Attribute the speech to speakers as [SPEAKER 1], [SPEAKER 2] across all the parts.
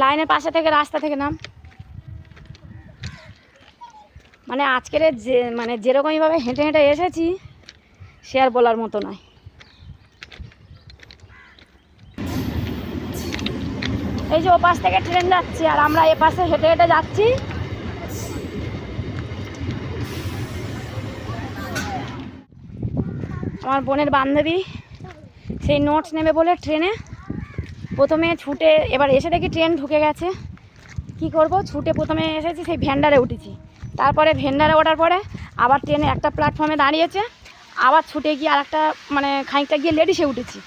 [SPEAKER 1] লাইনের পাশে থেকে রাস্তা থেকে নাম। মানে আজকের যে মানে যেরকমইভাবে হেঁটে হেঁটে এসেছি, সে আর বলার মতো নয়। এই যে ও পাশ থেকে ট্রেন যাচ্ছে, আর আমরা এ পাশে হেঁটে হেঁটে যাচ্ছি। আমার বোনের বান্ধবী, সেই নোটস নেবে বলে ট্রেনে প্রথমে ছুটে, এবার এসে দেখি ট্রেন ঢুকে গেছে। কি করব? ছুটে প্রথমে এসেছি, সেই ভেন্ডারে উঠেছি। তারপরে ভেন্ডারে ওঠার পরে আবার ট্রেনে একটা প্ল্যাটফর্মে দাঁড়িয়েছে। আবার ছুটে গিয়ে আর একটা মানে খানিকটা গিয়ে লেডিসে উঠেছি।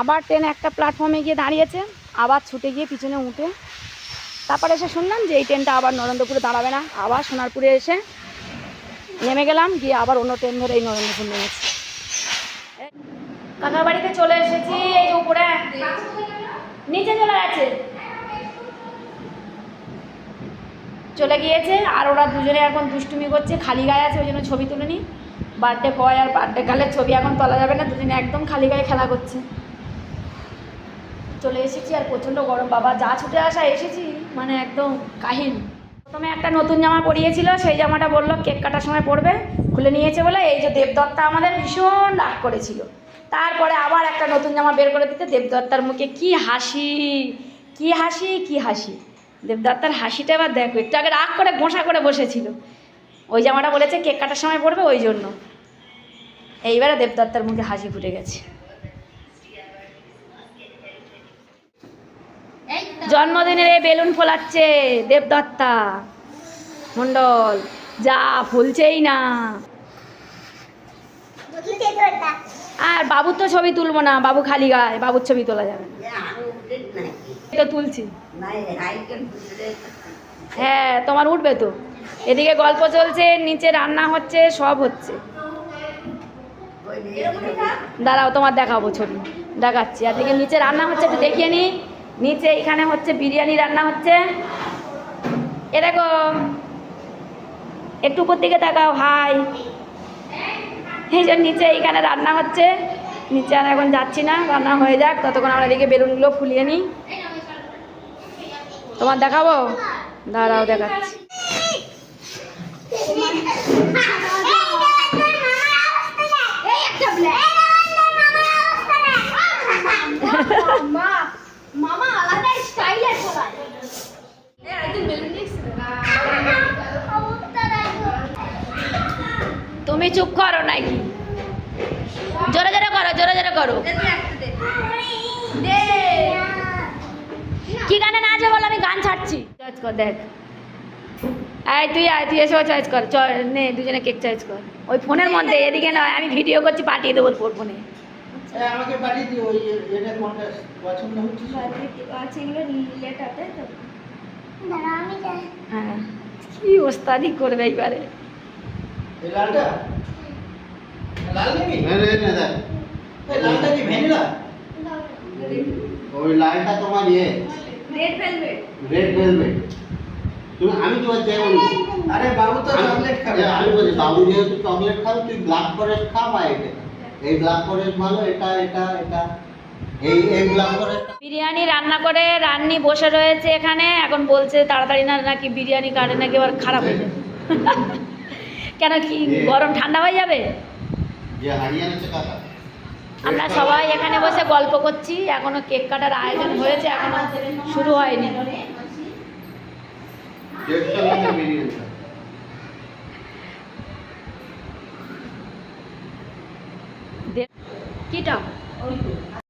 [SPEAKER 1] আবার ট্রেনে একটা প্ল্যাটফর্মে গিয়ে দাঁড়িয়েছে। আবার ছুটে গিয়ে পিছনে উঠে। তারপরে এসে শুনলাম যে এই ট্রেনটা আবার নরেন্দ্রপুরে দাঁড়াবে না। আবার সোনারপুরে এসে নেমে গেলাম, গিয়ে আবার অন্য ট্রেন ধরে এই নরেন্দ্রপুর নেমেছি। কাকার বাড়িতে চলে এসেছি, এই উপরে। নিচে চলে গেছে। চলে গিয়েছে, আর ওরা দুজনে এখন দুষ্টুমি করছে, খালি গায়ে আছে, ওই জন্য ছবি তুলে নি বার্থডে বয় আর বার্থডে গালের ছবি এখন তোলা যাবে না, দুজনে একদম খালি গায়ে খেলা করছে। চলে এসেছি, আর প্রচণ্ড গরম। বাবা, যা ছুটে আসা, এসেছি। মানে একদম কাহিন প্রথমে একটা নতুন জামা পরিয়েছিল, সেই জামাটা বলল, কেক কাটার সময় পরবে। খুলে নিয়েছে বলে, এই যে দেবদত্তা আমাদের ভীষণ রাগ করেছিল। তারপরে আবার একটা নতুন জামা বের করে দিতে দেবদত্তার মুখে। কি হাসি কি হাসি কি হাসি। দেবদত্তার হাসিটা এবার দেখো, একটু আগে রাগ করে গোঁসা করে বসেছিল। ওই জামাটা বলেছে, কেক কাটার সময় পড়বে ওই জন্য। এইবারে দেবদত্তার মুখে হাসি ফুটে গেছে। জন্মদিনের এই বেলুন ফোলাচ্ছে দেবদত্তা। মণ্ডল, যা ফুলছেই না। আর বাবুর তো ছবি তুলবো না বাবু খালি গায়ে বাবুর ছবি তোলা যাবে তো তুলছি। হ্যাঁ তোমার উঠবে তো। এদিকে গল্প চলছে নিচে রান্না হচ্ছে সব হচ্ছে। দাঁড়াও তোমার দেখাবো ছবি। দেখাচ্ছি। আর দিকে নিচে রান্না হচ্ছে একটু দেখিয়ে নি নিচে এখানে হচ্ছে বিরিয়ানি রান্না হচ্ছে। এ দেখো একটু উপর দিকে তাকাও হাই। এই যে নিচে এইখানে রান্না হচ্ছে। নিচে আর এখন যাচ্ছি না, রান্না হয়ে যাক। ততক্ষণ আমরা এদিকে বেলুনগুলো ফুলিয়ে নিই। তোমার দেখাবো? দাঁড়াও, দেখাচ্ছি। তুমি চুপ করো নাকি? করো। কি গানে নাচবে বলো আমি গান ছাড়ছি। চয়েস কর দেখ। আয় তুই আয় তুই এসেও চয়েস কর। চ নে দুজনে কেক চয়েস কর। ওই ফোনের মধ্যে এদিকে নয় আমি ভিডিও করছি পাঠিয়ে দেবো তোর ফোনে।
[SPEAKER 2] হ্যাঁ, আমাকে পাঠিয়ে দিও ওই এটা কোনটা পছন্দ হচ্ছে।
[SPEAKER 3] আছে এগুলো লেটাতে তো?
[SPEAKER 1] হ্যাঁ কি ওস্তাদি করবে এইবারে?
[SPEAKER 2] এই লালটা? লাল নিবি
[SPEAKER 4] না, না, না, না।
[SPEAKER 2] এই লালটা কি ভ্যানিলা
[SPEAKER 4] ওই লাইনটা তোমার ইয়ে।
[SPEAKER 3] রেড ভেলভেট
[SPEAKER 4] রেড ভেলভেট তুমি আমি তোমার চাই বলছি
[SPEAKER 2] আরে বাবু তো চকলেট খাবে।
[SPEAKER 4] আমি বলছি বাবু যেহেতু চকলেট খাবে তুই ব্ল্যাক ফরেস্ট খা বা এটা। এই ব্ল্যাক ফরেস্ট ভালো এটা এটা এটা। এই এই ব্ল্যাক ফরেস্ট
[SPEAKER 1] বিরিয়ানি রান্না করে রান্নি বসে রয়েছে এখানে। এখন বলছে তাড়াতাড়ি না নাকি বিরিয়ানি কাটে নাকি এবার খারাপ হয়ে যাবে। কেন কি গরম ঠান্ডা হয়ে যাবে?
[SPEAKER 4] যে হারিয়ানা
[SPEAKER 1] আমরা সবাই এখানে বসে গল্প করছি। এখনও কেক কাটার আয়োজন হয়েছে এখনও শুরু হয়নি।